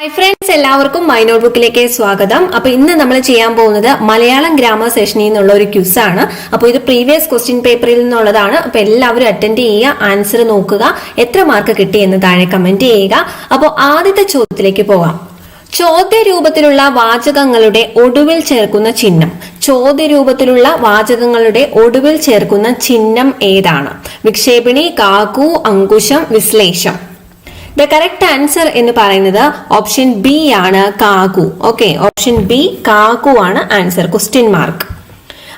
Hi friends എല്ലാവർക്കും my not ബുക്കിലേക്ക് സ്വാഗതം. അപ്പൊ ഇന്ന് നമ്മൾ ചെയ്യാൻ പോകുന്നത് മലയാളം ഗ്രാമർ സെഷനിൽ നിന്നുള്ള ഒരു ക്യൂസ് ആണ്. അപ്പോൾ ഇത് പ്രീവിയസ് ക്വസ്റ്റ്യൻ പേപ്പറിൽ നിന്നുള്ളതാണ്. അപ്പൊ എല്ലാവരും അറ്റൻഡ് ചെയ്യുക ആൻസർ നോക്കുക എത്ര മാർക്ക് കിട്ടി എന്ന് താഴെ കമന്റ് ചെയ്യുക. അപ്പോൾ ആദ്യത്തെ ചോദ്യത്തിലേക്ക് പോകാം. ചോദ്യ രൂപത്തിലുള്ള വാചകങ്ങളുടെ ഒടുവിൽ ചേർക്കുന്ന ചിഹ്നം. ചോദ്യ രൂപത്തിലുള്ള വാചകങ്ങളുടെ ഒടുവിൽ ചേർക്കുന്ന ചിഹ്നം ഏതാണ്? വിക്ഷേപിണി കാക്കു അങ്കുശം വിശ്ലേഷം. ദ കറക്റ്റ് ആൻസർ എന്ന് പറയുന്നത് ഓപ്ഷൻ ബി ആണ് കാക്കു. ഓക്കെ ഓപ്ഷൻ ബി കാക്കു ആണ് ആൻസർ ക്വസ്റ്റ്യൻ മാർക്ക്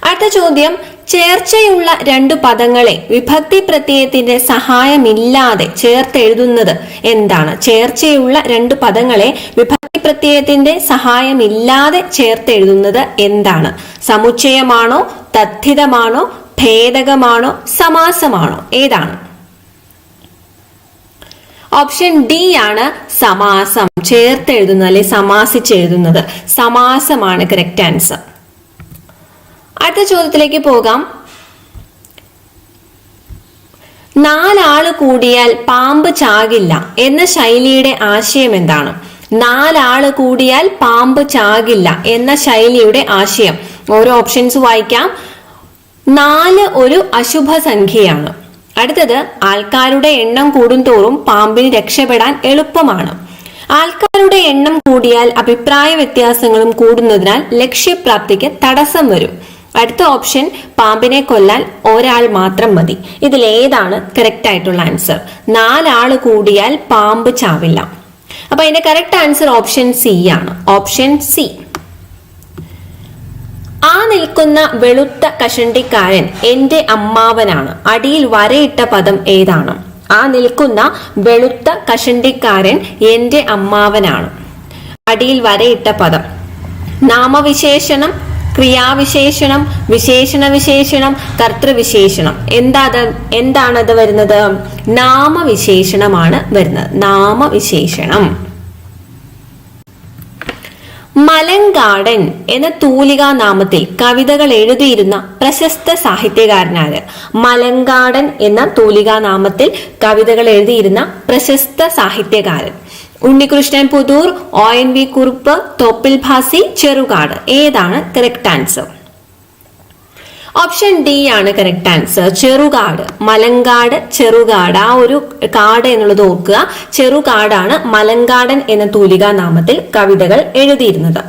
അടുത്ത ചോദ്യം ചേർച്ചയുള്ള രണ്ടു പദങ്ങളെ വിഭക്തി പ്രത്യയത്തിന്റെ സഹായമില്ലാതെ ചേർത്തെഴുതുന്നത് എന്താണ്? ചേർച്ചയുള്ള രണ്ടു പദങ്ങളെ വിഭക്തി പ്രത്യയത്തിന്റെ സഹായമില്ലാതെ ചേർത്തെഴുതുന്നത് എന്താണ്? സമുച്ചയമാണോ തദ്ധിതമാണോ ഭേദകമാണോ സമാസമാണോ? ഏതാണ്? ഓപ്ഷൻ ഡി ആണ് സമാസം ചേർത്ത് എഴുതുന്നത് അല്ലെ സമാസിച്ചെഴുതുന്നത്. സമാസമാണ് കറക്റ്റ് ആൻസർ അടുത്ത ചോദ്യത്തിലേക്ക് പോകാം. നാലാൾ കൂടിയാൽ പാമ്പ് ചാകില്ല എന്ന ശൈലിയുടെ ആശയം എന്താണ്? നാലാൾ കൂടിയാൽ പാമ്പ് ചാകില്ല എന്ന ശൈലിയുടെ ആശയം. ഓരോ ഓപ്ഷൻസ് വായിക്കാം. നാല് ഒരു അശുഭ സംഖ്യയാണ് അടുത്തത് ആൾക്കാരുടെ എണ്ണം കൂടുന്തോറും പാമ്പിന് രക്ഷപ്പെടാൻ എളുപ്പമാണ്. ആൾക്കാരുടെ എണ്ണം കൂടിയാൽ അഭിപ്രായ വ്യത്യാസങ്ങളും കൂടുന്നതിനാൽ ലക്ഷ്യപ്രാപ്തിക്ക് തടസ്സം വരും. അടുത്ത ഓപ്ഷൻ പാമ്പിനെ കൊല്ലാൻ ഒരാൾ മാത്രം മതി. ഇതിൽ ഏതാണ് കറക്റ്റ് ആയിട്ടുള്ള ആൻസർ നാലാൾ കൂടിയാൽ പാമ്പ് ചാവില്ല. അപ്പൊ അതിന്റെ കറക്റ്റ് ആൻസർ ഓപ്ഷൻ സി ആണ്. ഓപ്ഷൻ സി ആ നിൽക്കുന്ന വെളുത്ത കഷണ്ടിക്കാരൻ എന്റെ അമ്മാവനാണ്. അടിയിൽ വരയിട്ട പദം ഏതാണ്? ആ നിൽക്കുന്ന വെളുത്ത കഷണ്ടിക്കാരൻ എന്റെ അമ്മാവനാണ്. അടിയിൽ വരയിട്ട പദം. നാമവിശേഷണം ക്രിയാവിശേഷണം വിശേഷണ വിശേഷണം കർത്തൃവിശേഷണം. എന്താ എന്താണത് വരുന്നത്? നാമവിശേഷണമാണ് വരുന്നത്. നാമവിശേഷണം. മലങ്കാടൻ എന്ന തൂലികാ നാമത്തിൽ കവിതകൾ എഴുതിയിരുന്ന പ്രശസ്ത സാഹിത്യകാരനാണ്. മലങ്കാടൻ എന്ന തൂലികാ നാമത്തിൽ കവിതകൾ എഴുതിയിരുന്ന പ്രശസ്ത സാഹിത്യകാരൻ. Unnikrishnan Puthoor O N V Kurup Thoppil Bhasi Cherukad. ഏതാണ് കറക്റ്റ് ആൻസർ ഓപ്ഷൻ ഡി ആണ് കറക്റ്റ് ആൻസർ ചെറുകാട്. മലങ്കാട് ചെറുകാട്. ആ ഒരു കാട് എന്നുള്ളത് ഓർക്കുക. ചെറുകാടാണ് മലങ്കാടൻ എന്ന തൂലികാ നാമത്തിൽ കവിതകൾ എഴുതിയിരുന്നത്.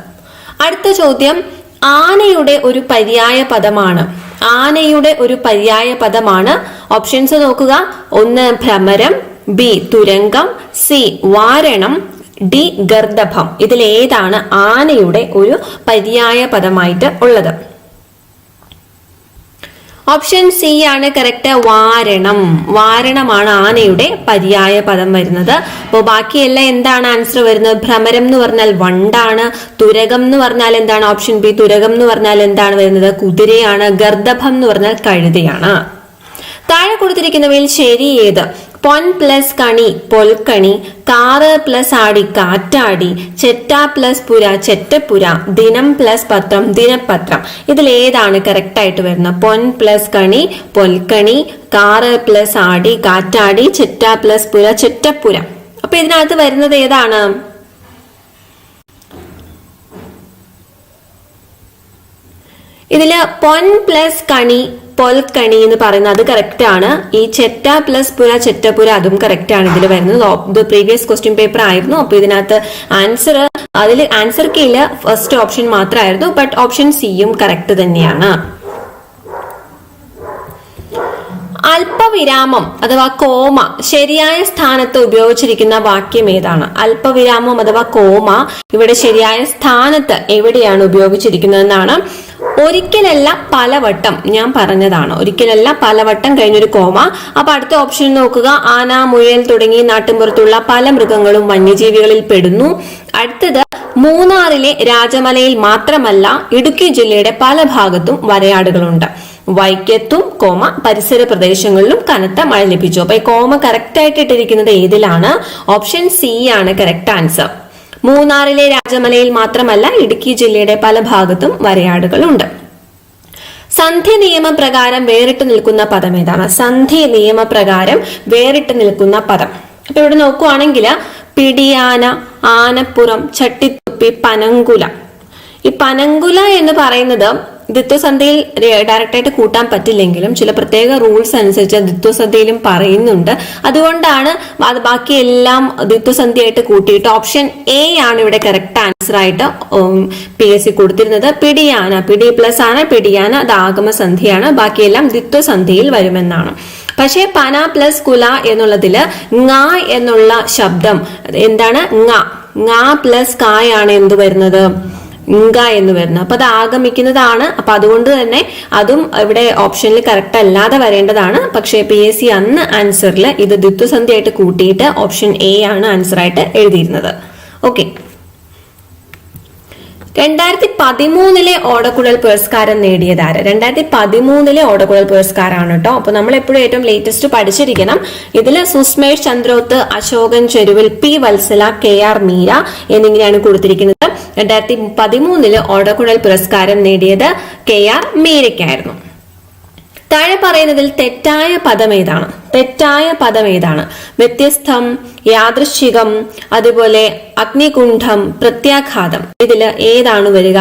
അടുത്ത ചോദ്യം ആനയുടെ ഒരു പര്യായ പദമാണ്. ആനയുടെ ഒരു പര്യായ പദമാണ്. ഓപ്ഷൻസ് നോക്കുക. ഒന്ന് ഭ്രമരം ബി തുരങ്കം സി വാരണം ഡി ഗർദഭം. ഇതിൽ ഏതാണ് ആനയുടെ ഒരു പര്യായ പദമായിട്ട് ഉള്ളത്. ഓപ്ഷൻ സി ആണ് കറക്റ്റ് വാരണം. വാരണമാണ് ആനയുടെ പര്യായ പദം വരുന്നത്. അപ്പോൾ ബാക്കിയെല്ലാം എന്താണ് ആൻസർ വരുന്നത്? ഭ്രമരം എന്ന് പറഞ്ഞാൽ വണ്ടാണ്. തുരകം എന്ന് പറഞ്ഞാൽ എന്താണ് ഓപ്ഷൻ ബി തുരകം എന്ന് പറഞ്ഞാൽ എന്താണ് വരുന്നത്? കുതിരയാണ്. ഗർദഭം എന്ന് പറഞ്ഞാൽ കഴുതയാണ്. താഴെ കൊടുത്തിരിക്കുന്നവയിൽ ശരി ഏത്? പൊൻ പ്ലസ് കണി പൊൽക്കണി കാറ് പ്ലസ് ആടി കാറ്റാടി ചെറ്റ പ്ലസ് പുര ചെറ്റപ്പുര ദിനം പ്ലസ് പത്രം ദിനപത്രം. ഇതിൽ ഏതാണ് കറക്റ്റ് ആയിട്ട് വരുന്നത്. പൊൻ പ്ലസ് കണി പൊൽക്കണി കാറ് പ്ലസ് ആടി കാറ്റാടി ചെറ്റ പ്ലസ് പുര ചെറ്റപ്പുര. അപ്പൊ ഇതിനകത്ത് വരുന്നത് ഏതാണ്? ഇതിൽ പൊൻ പ്ലസ് കണി പൊൽക്കണി എന്ന് പറയുന്നത് അത് കറക്റ്റ് ആണ്. ഈ ചെറ്റ പ്ലസ് പുര ചെറ്റപ്പുര അതും കറക്റ്റ് ആണ് ഇതിൽ വരുന്നത്. ഇത് പ്രീവിയസ് ക്വസ്റ്റ്യൻ പേപ്പർ ആയിരുന്നു. അപ്പൊ ഇതിനകത്ത് ആൻസർ അതിൽ ആൻസർ കീഴിൽ ഫസ്റ്റ് ഓപ്ഷൻ മാത്രമായിരുന്നു. ബട്ട് ഓപ്ഷൻ സിയും കറക്റ്റ് തന്നെയാണ്. അല്പവിരാമം അഥവാ കോമ ശരിയായ സ്ഥാനത്ത് ഉപയോഗിച്ചിരിക്കുന്ന വാക്യം ഏതാണ്? അല്പവിരാമം അഥവാ കോമ ഇവിടെ ശരിയായ സ്ഥാനത്ത് എവിടെയാണ് ഉപയോഗിച്ചിരിക്കുന്നതെന്നാണ്. ഒരിക്കലല്ല പലവട്ടം ഞാൻ പറഞ്ഞതാണ്. ഒരിക്കലല്ല പലവട്ടം കഴിഞ്ഞൊരു കോമ. അപ്പൊ അടുത്ത ഓപ്ഷൻ നോക്കുക. ആന മുയൽ തുടങ്ങി നാട്ടിൻപുറത്തുള്ള പല മൃഗങ്ങളും വന്യജീവികളിൽ പെടുന്നു. അടുത്തത് മൂന്നാറിലെ രാജമലയിൽ മാത്രമല്ല ഇടുക്കി ജില്ലയുടെ പല ഭാഗത്തും വരയാടുകളുണ്ട്. വൈക്കത്തും കോമ പരിസര പ്രദേശങ്ങളിലും കനത്ത മഴ ലഭിച്ചു. അപ്പൊ ഈ കോമ കറക്റ്റ് ആയിട്ട് ഇട്ടിരിക്കുന്നത് ഏതിലാണ്? ഓപ്ഷൻ സി ആണ് കറക്റ്റ് ആൻസർ മൂന്നാറിലെ രാജമലയിൽ മാത്രമല്ല ഇടുക്കി ജില്ലയുടെ പല ഭാഗത്തും വരയാടുകളുണ്ട്. സന്ധി നിയമപ്രകാരം വേറിട്ട് നിൽക്കുന്ന പദം ഏതാണ്? സന്ധി നിയമപ്രകാരം വേറിട്ട് നിൽക്കുന്ന പദം. അപ്പൊ ഇവിടെ നോക്കുവാണെങ്കിൽ പിടിയാന ആനപ്പുറം ചട്ടിത്തുപ്പി പനങ്കുല. ഈ പനങ്കുല എന്ന് പറയുന്നത് ദ്വിത്വസന്ധിയിൽ ഡയറക്റ്റായിട്ട് കൂട്ടാൻ പറ്റില്ലെങ്കിലും ചില പ്രത്യേക റൂൾസ് അനുസരിച്ച് ദിത്വസന്ധയിലും പറയുന്നുണ്ട്. അതുകൊണ്ടാണ് അത് ബാക്കി എല്ലാം ദിത്വസന്ധിയായിട്ട് കൂട്ടിയിട്ട് ഓപ്ഷൻ എ ആണ് ഇവിടെ കറക്റ്റ് ആൻസർ ആയിട്ട് പി എസ് സി കൊടുത്തിരുന്നത്. പിടിയാന പിടി പ്ലസ് ആണ് പിടിയാന അത് ആഗമസന്ധിയാണ് ബാക്കിയെല്ലാം ദിത്വസന്ധിയിൽ വരുമെന്നാണ്. പക്ഷേ പന പ്ലസ് കുല എന്നുള്ളതിൽ ങ എന്നുള്ള ശബ്ദം എന്താണ്? ങ. ങ പ്ലസ് കായാണ് എന്ത് വരുന്നത്? ഇങ്ക എന്ന് വരുന്നത്. അപ്പൊ അത് ആഗമിക്കുന്നതാണ്. അപ്പൊ അതുകൊണ്ട് തന്നെ അതും ഇവിടെ ഓപ്ഷനിൽ കറക്റ്റ് അല്ലാതെ വരേണ്ടതാണ്. പക്ഷേ പി എസ് സി അന്ന് ആൻസറിൽ ഇത് ദ്വിത്വസന്ധിയായിട്ട് കൂട്ടിയിട്ട് ഓപ്ഷൻ എ ആണ് ആൻസർ ആയിട്ട് എഴുതിയിരുന്നത്. ഓക്കെ രണ്ടായിരത്തി പതിമൂന്നിലെ ഓടക്കുഴൽ പുരസ്കാരം നേടിയത് ആര്? രണ്ടായിരത്തി പതിമൂന്നിലെ ഓടക്കുഴൽ പുരസ്കാരമാണ് കേട്ടോ. അപ്പൊ നമ്മൾ എപ്പോഴും ഏറ്റവും ലേറ്റസ്റ്റ് പഠിച്ചിരിക്കണം. ഇതിൽ Susmesh Chandroth Asokan Cheruvil P Valsala K R Meera എന്നിങ്ങനെയാണ് കൊടുത്തിരിക്കുന്നത്. രണ്ടായിരത്തി പതിമൂന്നിൽ ഓടക്കുഴൽ പുരസ്കാരം നേടിയത് കെ ആർ മീരയ്ക്കായിരുന്നു താഴെ പറയുന്നതിൽ തെറ്റായ പദം ഏതാണ്? തെറ്റായ പദം ഏതാണ്? വ്യത്യസ്തം യാദൃശ്ചികം അതുപോലെ അഗ്നികുണ്ഠം പ്രത്യാഘാതം. ഇതിൽ ഏതാണ് വരിക?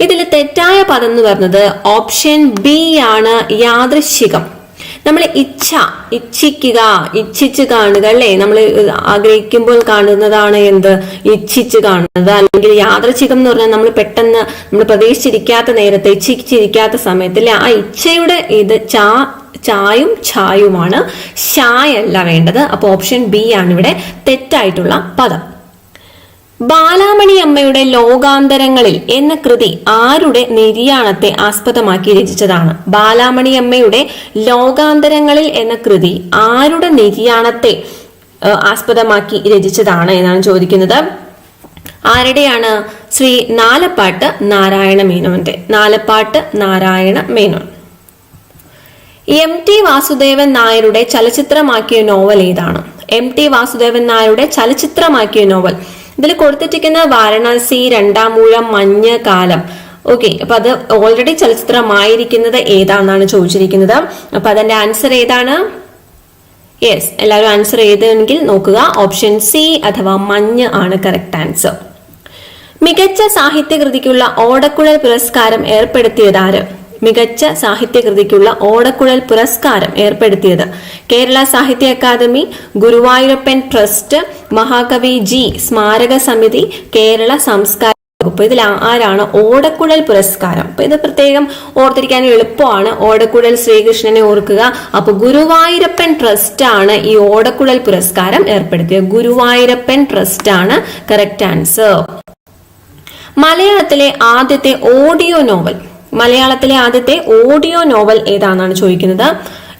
ഇതിൽ തെറ്റായ പദം എന്ന് പറഞ്ഞത് ഓപ്ഷൻ ബി ആണ് യാദൃശ്ചികം. നമ്മൾ ഇച്ഛ ഇച്ഛിക്കുക ഇച്ഛിച്ച് കാണുക അല്ലേ? നമ്മൾ ആഗ്രഹിക്കുമ്പോൾ കാണുന്നതാണ് എന്ത്? ഇച്ഛിച്ച് കാണുന്നത്. അല്ലെങ്കിൽ യാദൃച്ഛികം എന്ന് പറഞ്ഞാൽ നമ്മൾ പെട്ടെന്ന് നമ്മൾ പ്രതീക്ഷിച്ചിരിക്കാത്ത നേരത്തെ ഇച്ഛിച്ചിരിക്കാത്ത സമയത്ത് അല്ലെ? ആ ഇച്ഛയുടെ ഇത് ചാ ചായും ഛായുമാണ്. ഷായല്ല വേണ്ടത്. അപ്പോൾ ഓപ്ഷൻ ബി ആണ് ഇവിടെ തെറ്റായിട്ടുള്ള പദം. ബാലാമണി അമ്മയുടെ ലോകാന്തരങ്ങളിൽ എന്ന കൃതി ആരുടെ നിര്യാണത്തെ ആസ്പദമാക്കി രചിച്ചതാണ്? ബാലാമണി അമ്മയുടെ ലോകാന്തരങ്ങളിൽ എന്ന കൃതി ആരുടെ നിര്യാണത്തെ ആസ്പദമാക്കി രചിച്ചതാണ് എന്നാണ് ചോദിക്കുന്നത്. ആരുടെയാണ്? ശ്രീ നാലപ്പാട്ട് നാരായണ മേനോന്റെ നാലപ്പാട്ട് നാരായണ മേനോൻ. എം ടി വാസുദേവൻ നായരുടെ ചലച്ചിത്രമാക്കിയ നോവൽ ഏതാണ്? എം ടി വാസുദേവൻ നായരുടെ ചലച്ചിത്രമാക്കിയ നോവൽ ഇതിൽ കൊടുത്തിട്ടിരിക്കുന്ന വാരണാസി രണ്ടാമൂഴ മഞ്ഞ് കാലം. ഓക്കെ അപ്പൊ അത് ഓൾറെഡി ചലച്ചിത്രമായിരിക്കുന്നത് ഏതാണെന്നാണ് ചോദിച്ചിരിക്കുന്നത്. അപ്പൊ അതിന്റെ ആൻസർ ഏതാണ്? യെസ് എല്ലാവരും ആൻസർ ചെയ്തെങ്കിൽ നോക്കുക. ഓപ്ഷൻ സി അഥവാ മഞ്ഞ് ആണ് കറക്റ്റ് ആൻസർ മികച്ച സാഹിത്യകൃതിക്കുള്ള ഓടക്കുഴൽ പുരസ്കാരം ഏർപ്പെടുത്തിയതാര് മികച്ച സാഹിത്യകൃതിക്കുള്ള ഓടക്കുഴൽ പുരസ്കാരം ഏർപ്പെടുത്തിയത്. കേരള സാഹിത്യ അക്കാദമി ഗുരുവായൂരപ്പൻ ട്രസ്റ്റ് മഹാകവി ജി സ്മാരക സമിതി കേരള സംസ്കാര ഇതിൽ ആരാണ് ഓടക്കുഴൽ പുരസ്കാരം? അപ്പൊ ഇത് പ്രത്യേകം ഓർത്തിരിക്കാൻ എളുപ്പമാണ് ഓടക്കുഴൽ ശ്രീകൃഷ്ണനെ ഓർക്കുക. അപ്പൊ ഗുരുവായൂരപ്പൻ ട്രസ്റ്റ് ആണ് ഈ ഓടക്കുഴൽ പുരസ്കാരം ഏർപ്പെടുത്തിയത്. ഗുരുവായൂരപ്പൻ ട്രസ്റ്റ് ആണ് കറക്റ്റ് ആൻസർ. മലയാളത്തിലെ ആദ്യത്തെ ഓഡിയോ നോവൽ. മലയാളത്തിലെ ആദ്യത്തെ ഓഡിയോ നോവൽ ഏതാണെന്നാണ് ചോദിക്കുന്നത്.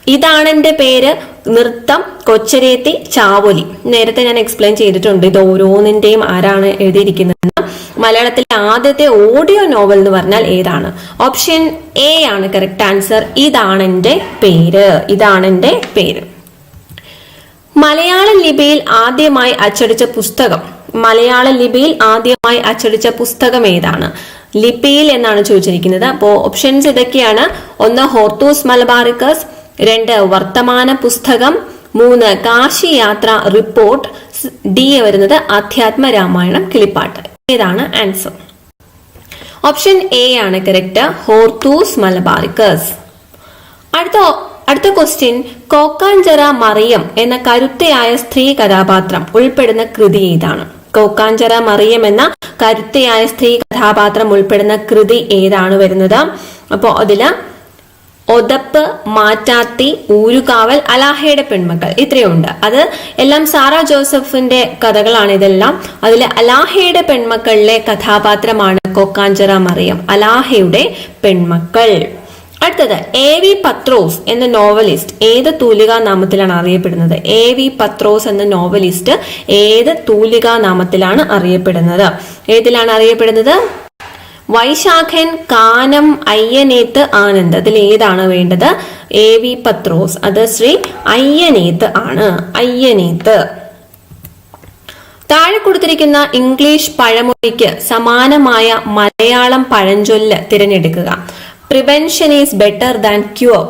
ഇതാണ് എന്റെ പേര്. നൃത്തം കൊച്ചരേത്തി ചാവൊലി. നേരത്തെ ഞാൻ എക്സ്പ്ലെയിൻ ചെയ്തിട്ടുണ്ട് ഇത് ഓരോന്നിന്റെയും ആരാണ് എഴുതിയിരിക്കുന്നത്. മലയാളത്തിലെ ആദ്യത്തെ ഓഡിയോ നോവൽ എന്ന് പറഞ്ഞാൽ ഏതാണ്? ഓപ്ഷൻ എ ആണ് കറക്റ്റ് ആൻസർ ഇതാണ് എന്റെ പേര്. ഇതാണ് എന്റെ പേര്. മലയാള ലിപിയിൽ ആദ്യമായി അച്ചടിച്ച പുസ്തകം മലയാള ലിപിയിൽ ആദ്യമായി അച്ചടിച്ച പുസ്തകം ഏതാണ്? ലിപിയിൽ എന്നാണ് ചോദിച്ചിരിക്കുന്നത്. അപ്പോ ഓപ്ഷൻസ് ഇതൊക്കെയാണ്. ഒന്ന് ഹോർത്തൂസ് മലബാറിക്കസ്. രണ്ട് വർത്തമാന പുസ്തകം. മൂന്ന് കാശി യാത്ര റിപ്പോർട്ട് ഡി വരുന്നത് അധ്യാത്മ രാമായണം കിളിപ്പാട്ട്. ഏതാണ് ആൻസർ ഓപ്ഷൻ എ ആണ് കറക്റ്റ് ഹോർത്തൂസ് മലബാറിക്കസ്. അടുത്ത അടുത്ത ക്വസ്റ്റ്യൻ കോക്കാഞ്ചറ മറിയം എന്ന കരുത്തയായ സ്ത്രീ കഥാപാത്രം ഉൾപ്പെടുന്ന കൃതി ഏതാണ്? കോക്കാഞ്ചറ മറിയം എന്ന കരുത്തയായ സ്ത്രീ കഥാപാത്രം ഉൾപ്പെടുന്ന കൃതി ഏതാണ് വരുന്നത്? അപ്പോൾ അതിൽ ഒതപ്പ് മാറ്റാത്തി ഊരുകാവൽ അലാഹയുടെ പെൺമക്കൾ ഇത്രയുണ്ട്. അത് എല്ലാം സാറ ജോസഫിന്റെ കഥകളാണ് ഇതെല്ലാം. അതിൽ അലാഹയുടെ പെൺമക്കളിലെ കഥാപാത്രമാണ് കൊക്കാഞ്ചറ മറിയം അലാഹയുടെ പെൺമക്കൾ. അടുത്തത് എ വി പത്രോസ് എന്ന നോവലിസ്റ്റ് ഏത് തൂലികാ നാമത്തിലാണ് അറിയപ്പെടുന്നത്? എ വി പത്രോസ് എന്ന നോവലിസ്റ്റ് ഏത് തൂലികാ നാമത്തിലാണ് അറിയപ്പെടുന്നത്? ഏതിലാണ് അറിയപ്പെടുന്നത്? വൈശാഖൻ കാനം അയ്യനേത്ത് ആനന്ദ്. അതിൽ ഏതാണ് വേണ്ടത്? എ വി പത്രോസ് അത് ശ്രീ അയ്യനേത്ത് ആണ്. അയ്യനേത്ത്. താഴെ കൊടുത്തിരിക്കുന്ന ഇംഗ്ലീഷ് പഴമൊഴിക്ക് സമാനമായ മലയാളം പഴഞ്ചൊല്ല് തിരഞ്ഞെടുക്കുക. Prevention is better than cure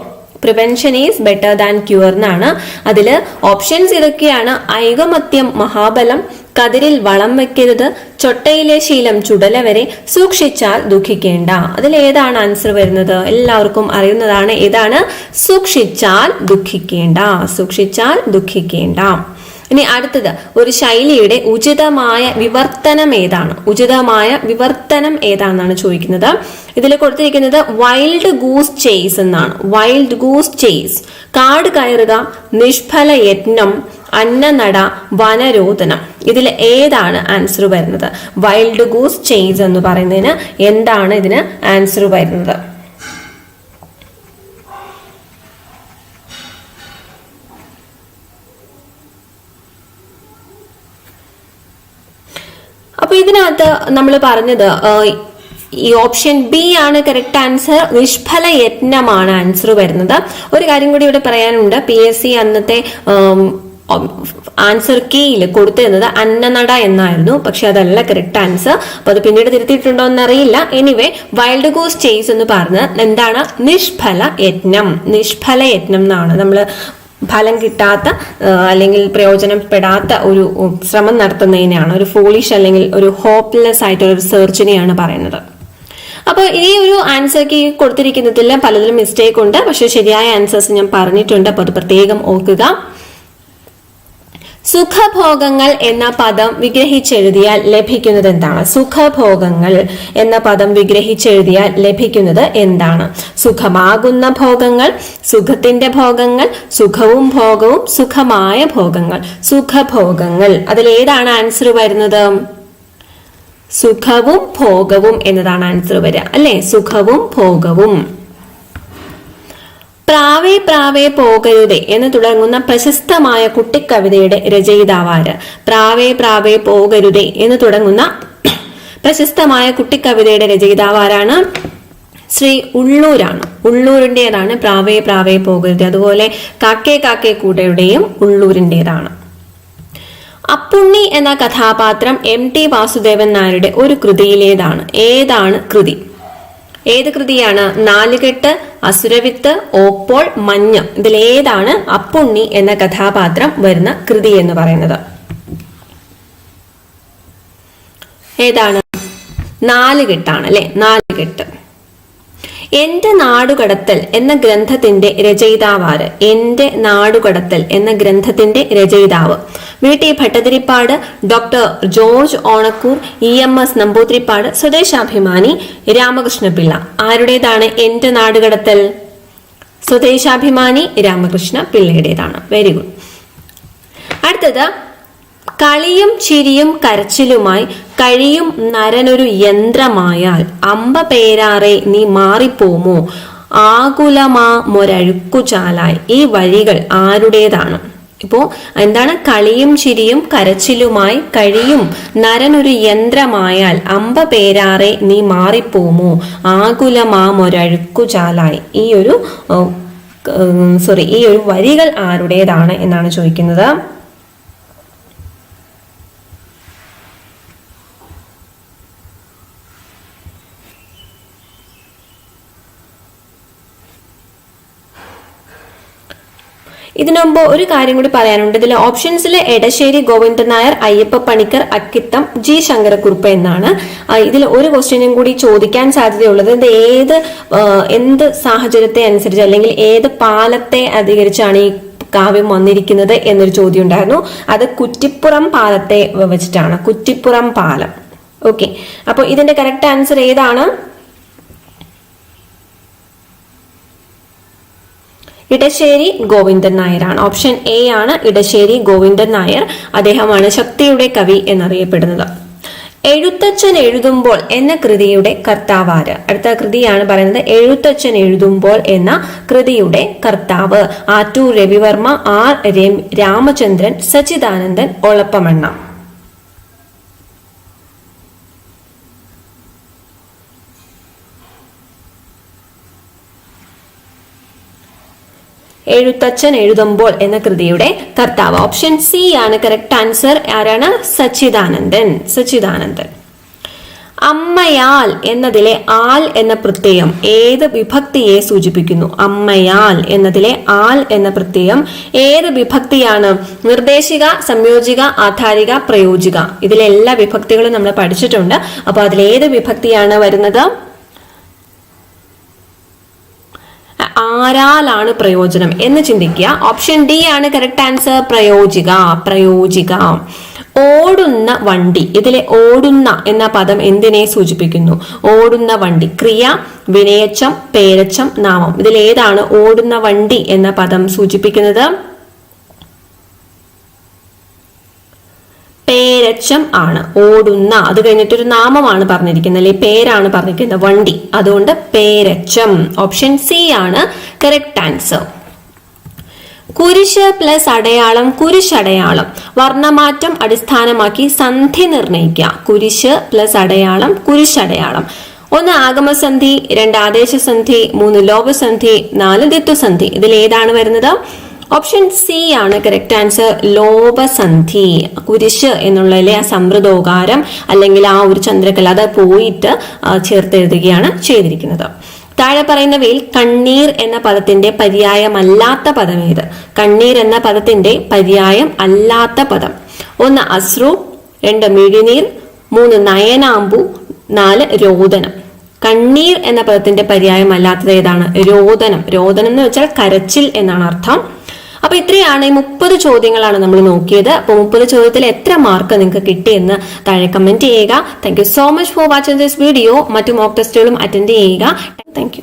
prevention is better than cure എന്നാണ് അതിൽ ഓപ്ഷൻസ് ഇതൊക്കെയാണ്. ഐകമത്യം മഹാബലം കതിരിൽ വളം വെക്കരുത് ചൊട്ടയിലെ ശീലം ചുടല വരെ സൂക്ഷിച്ചാൽ ദുഃഖിക്കേണ്ട. അതിൽ ഏതാണ് ആൻസർ വരുന്നത്? എല്ലാവർക്കും അറിയുന്നതാണ്. ഏതാണ്? സൂക്ഷിച്ചാൽ ദുഃഖിക്കേണ്ട. സൂക്ഷിച്ചാൽ ദുഃഖിക്കേണ്ട. ഇനി അടുത്തത് ഒരു ശൈലിയുടെ ഉചിതമായ വിവർത്തനം ഏതാണ്? ഉചിതമായ വിവർത്തനം ഏതാണെന്നാണ് ചോദിക്കുന്നത്. ഇതിൽ കൊടുത്തിരിക്കുന്നത് വൈൽഡ് ഗൂസ് ചേസ് എന്നാണ്. വൈൽഡ് ഗൂസ് ചേസ് കാട് കയറുക നിഷ്ഫല യത്നം അന്നനട വനരോധനം. ഇതിൽ ഏതാണ് ആൻസർ വരുന്നത്? വൈൽഡ് ഗൂസ് ചേസ് എന്ന് പറയുന്നതിന് എന്താണ് ഇതിന് ആൻസർ വരുന്നത് അപ്പൊ ഇതിനകത്ത് നമ്മൾ പറഞ്ഞത് ഈ ഓപ്ഷൻ ബി ആണ് കറക്റ്റ് ആൻസർ നിഷ്ഫല യത്നമാണ് ആൻസർ വരുന്നത്. ഒരു കാര്യം കൂടി ഇവിടെ പറയാനുണ്ട്. പി എസ് സി അന്നത്തെ ആൻസർ കീയിൽ കൊടുത്തിരുന്നത് അന്നനട എന്നായിരുന്നു. പക്ഷെ അതല്ല കറക്റ്റ് ആൻസർ അപ്പൊ അത് പിന്നീട് തിരുത്തിയിട്ടുണ്ടോ എന്നറിയില്ല. എനിവേ വൈൽഡ് ഗോസ് ചേസ് എന്ന് പറഞ്ഞ് എന്താണ്? നിഷ്ഫല യത്നം. നിഷ്ഫല യത്നം എന്നാണ് നമ്മൾ ഫലം കിട്ടാത്ത അല്ലെങ്കിൽ പ്രയോജനപ്പെടാത്ത ഒരു ശ്രമം നടത്തുന്നതിനെയാണ് ഒരു ഫോളിഷ് അല്ലെങ്കിൽ ഒരു ഹോപ്പ്ലെസ് ആയിട്ടുള്ള ഒരു സെർച്ചിനെയാണ് പറയുന്നത്. അപ്പോൾ ഈ ഒരു ആൻസർക്ക് കൊടുത്തിരിക്കുന്നതിൽ പലതിലും മിസ്റ്റേക്ക് ഉണ്ട്. പക്ഷേ ശരിയായ ആൻസേഴ്സ് ഞാൻ പറഞ്ഞിട്ടുണ്ട്. അപ്പോൾ അത് പ്രത്യേകം ഓർക്കുക. സുഖഭോഗങ്ങൾ എന്ന പദം വിഗ്രഹിച്ചെഴുതിയാൽ ലഭിക്കുന്നത് എന്താണ് സുഖഭോഗങ്ങൾ എന്ന പദം വിഗ്രഹിച്ചെഴുതിയാൽ ലഭിക്കുന്നത് എന്താണ്? സുഖമാകുന്ന ഭോഗങ്ങൾ സുഖത്തിന്റെ ഭോഗങ്ങൾ സുഖവും ഭോഗവും സുഖമായ ഭോഗങ്ങൾ. സുഖഭോഗങ്ങൾ. അതിൽ ഏതാണ് ആൻസർ വരുന്നത്? സുഖവും ഭോഗവും എന്നതാണ് ആൻസർ വരിക. അല്ലെ? സുഖവും ഭോഗവും. പ്രാവേ പ്രാവേ പോകരുതേ എന്ന് തുടങ്ങുന്ന പ്രശസ്തമായ കുട്ടിക്കവിതയുടെ രചയിതാവാര്. പ്രാവേ പ്രാവേ പോകരുതേ എന്ന് തുടങ്ങുന്ന പ്രശസ്തമായ കുട്ടിക്കവിതയുടെ രചയിതാവാരാണ് ശ്രീ ഉള്ളൂരാണ്. ഉള്ളൂരിന്റെതാണ് പ്രാവേ പ്രാവേ പോകരുത്. അതുപോലെ കാക്കേ കാക്കേ കൂടയുടെയും ഉള്ളൂരിന്റെതാണ് അപ്പുണ്ണി എന്ന കഥാപാത്രം എം ടി വാസുദേവൻ നായരുടെ ഒരു കൃതിയിലേതാണ്. ഏതാണ് കൃതി? ഏത് കൃതിയാണ്? നാലുകെട്ട് അസുരവിത്ത് ഓപ്പോൾ മഞ്ഞ്. ഇതിൽ ഏതാണ്? അപ്പുണ്ണി എന്ന കഥാപാത്രം വരുന്ന കൃതി എന്ന് പറയുന്നത്. ഏതാണ്? നാലുകെട്ടാണ് അല്ലെ? നാലുകെട്ട്. എന്റെ നാടുകടത്തൽ എന്ന ഗ്രന്ഥത്തിന്റെ രചയിതാവാര് എന്റെ നാടുകടത്തൽ എന്ന ഗ്രന്ഥത്തിന്റെ രചയിതാവ്. V T Bhattathiripad doctor George Onakkur E M S Namboodiripad Swadeshabhimani Ramakrishna Pillai. ആരുടേതാണ് എന്റെ നാടുകടത്തൽ? സ്വദേശാഭിമാനി രാമകൃഷ്ണ പിള്ളയുടേതാണ്. വെരി ഗുഡ് അടുത്തത് കളിയും ചിരിയും കരച്ചിലുമായി കഴിയും നരനൊരു യന്ത്രമായാൽ അമ്പ പേരാറെ നീ മാറിപ്പോമോ? ആകുലമാ മൊരഴുക്കുചാലായി. ഈ വഴികൾ ആരുടേതാണ്? ഇപ്പോ എന്താണ് കളിയും ചിരിയും കരച്ചിലുമായി കഴിയും. ഒരു യന്ത്രമായാൽ അമ്പ പേരാറെ നീ മാറിപ്പോമോ? ആകുലമാമൊരഴുക്കുചാലായി ഈ ഒരു സോറി ഈ ഒരു വരികൾ ആരുടേതാണ് എന്നാണ് ചോദിക്കുന്നത്. ഇതിനു മുമ്പ് ഒരു കാര്യം കൂടി പറയാനുണ്ട്. ഇതിലെ ഓപ്ഷൻസിലെ എടശ്ശേരി ഗോവിന്ദൻ നായർ അയ്യപ്പ പണിക്കർ അക്കിത്തം ജി. ശങ്കരക്കുറുപ്പ് എന്നാണ്. ഇതിൽ ഒരു ക്വസ്റ്റ്യനും കൂടി ചോദിക്കാൻ സാധ്യതയുള്ളത്. ഇത് ഏത് എന്ത് സാഹചര്യത്തെ അനുസരിച്ച് അല്ലെങ്കിൽ ഏത് പാലത്തെ അധികരിച്ചാണ് ഈ കാവ്യം വന്നിരിക്കുന്നത് എന്നൊരു ചോദ്യം ഉണ്ടായിരുന്നു അത് കുറ്റിപ്പുറം പാലത്തെ വെച്ചിട്ടാണ്. കുറ്റിപ്പുറം പാലം. ഓക്കെ. അപ്പോൾ ഇതിന്റെ കറക്റ്റ് ആൻസർ ഏതാണ്? ഇടശ്ശേരി ഗോവിന്ദൻ നായരാണ്. ഓപ്ഷൻ എ ആണ് ഇടശ്ശേരി ഗോവിന്ദൻ നായർ. അദ്ദേഹമാണ് ശക്തിയുടെ കവി എന്നറിയപ്പെടുന്നത്. എഴുത്തച്ഛൻ എഴുതുമ്പോൾ എന്ന കൃതിയുടെ കർത്താവാര് അടുത്ത കൃതിയാണ് പറയുന്നത് എഴുത്തച്ഛൻ എഴുതുമ്പോൾ എന്ന കൃതിയുടെ കർത്താവ്. ആറ്റൂർ രവിവർമ്മ ആർ രാമചന്ദ്രൻ സച്ചിദാനന്ദൻ ഒളപ്പമണ്ണ. എഴുത്തച്ഛൻ എഴുതുമ്പോൾ എന്ന കൃതിയുടെ കർത്താവ്. ഓപ്ഷൻ സി ആണ് കറക്റ്റ് ആൻസർ ആരാണ്? സച്ചിദാനന്ദൻ. സച്ചിദാനന്ദൻ. അമ്മയാൽ എന്നതിലെ ആൽ എന്ന പ്രത്യയം ഏത് വിഭക്തിയെ സൂചിപ്പിക്കുന്നു? അമ്മയാൽ എന്നതിലെ ആൽ എന്ന പ്രത്യയം ഏത് വിഭക്തിയാണ്? നിർദ്ദേശിക സംയോജിക ആധാരിക പ്രയോജിക. ഇതിലെ എല്ലാ വിഭക്തികളും നമ്മൾ പഠിച്ചിട്ടുണ്ട്. അപ്പൊ അതിലേത് വിഭക്തിയാണ് വരുന്നത്? ആരാലാണ് പ്രയോജനം എന്ന് ചിന്തിക്കുക. ഓപ്ഷൻ ഡി ആണ് കറക്റ്റ് ആൻസർ പ്രയോജിക പ്രയോജിക ഓടുന്ന വണ്ടി ഇതിലെ ഓടുന്ന എന്ന പദം എന്തിനെ സൂചിപ്പിക്കുന്നു? ഓടുന്ന വണ്ടി ക്രിയ വിനയച്ചം പേരച്ചം നാമം. ഇതിൽ ഏതാണ് ഓടുന്ന വണ്ടി എന്ന പദം സൂചിപ്പിക്കുന്നത്? പേരച്ചം ആണ്. ഓടുന്ന അത് കഴിഞ്ഞിട്ട് ഒരു നാമമാണ് പറഞ്ഞിരിക്കുന്നത്. അല്ലെ? പേരാണ് പറഞ്ഞിരിക്കുന്നത്. വണ്ടി. അതുകൊണ്ട് പേരച്ചം. ഓപ്ഷൻ സി ആണ് കറക്റ്റ് ആൻസർ കുരിശ് പ്ലസ് അടയാളം കുരിശടയാളം വർണമാറ്റം അടിസ്ഥാനമാക്കി സന്ധി നിർണയിക്കുക കുരിശ് പ്ലസ് അടയാളം കുരിശടയാളം ഒന്ന് ആഗമസന്ധി രണ്ട് ആദേശസന്ധി മൂന്ന് ലോകസന്ധി നാല് ദിത്വസന്ധി ഇതിൽ ഏതാണ് വരുന്നത്? ഓപ്ഷൻ സി ആണ് കറക്റ്റ് ആൻസർ ലോപസന്ധി കുരിശ് എന്നുള്ളതിലെ ആ സമൃദ്ധോകാരം അല്ലെങ്കിൽ ആ ഒരു ചന്ദ്രകല അത് പോയിട്ട് ചേർത്തെഴുതുകയാണ് ചെയ്തിരിക്കുന്നത്. താഴെ പറയുന്നവയിൽ കണ്ണീർ എന്ന പദത്തിന്റെ പര്യായമല്ലാത്ത പദം ഏത്? കണ്ണീർ എന്ന പദത്തിന്റെ പര്യായം അല്ലാത്ത പദം. ഒന്ന് അശ്രു രണ്ട് മിഴിനീർ മൂന്ന് നയനാമ്പു നാല് രോദനം. കണ്ണീർ എന്ന പദത്തിന്റെ പര്യായം അല്ലാത്തത് ഏതാണ്? രോദനം. രോദനം എന്ന് വെച്ചാൽ കരച്ചിൽ എന്നാണ് അർത്ഥം. അപ്പൊ ഇത്രയാണ് മുപ്പത് ചോദ്യങ്ങളാണ് നമ്മൾ നോക്കിയത്. അപ്പൊ മുപ്പത് ചോദ്യത്തിൽ എത്ര മാർക്ക് നിങ്ങൾക്ക് കിട്ടിയെന്ന് താഴെ കമന്റ് ചെയ്യുക. Thank so much for watching this video മറ്റു മോക്ക് ടെസ്റ്റുകളും അറ്റൻഡ് ചെയ്യുക. താങ്ക്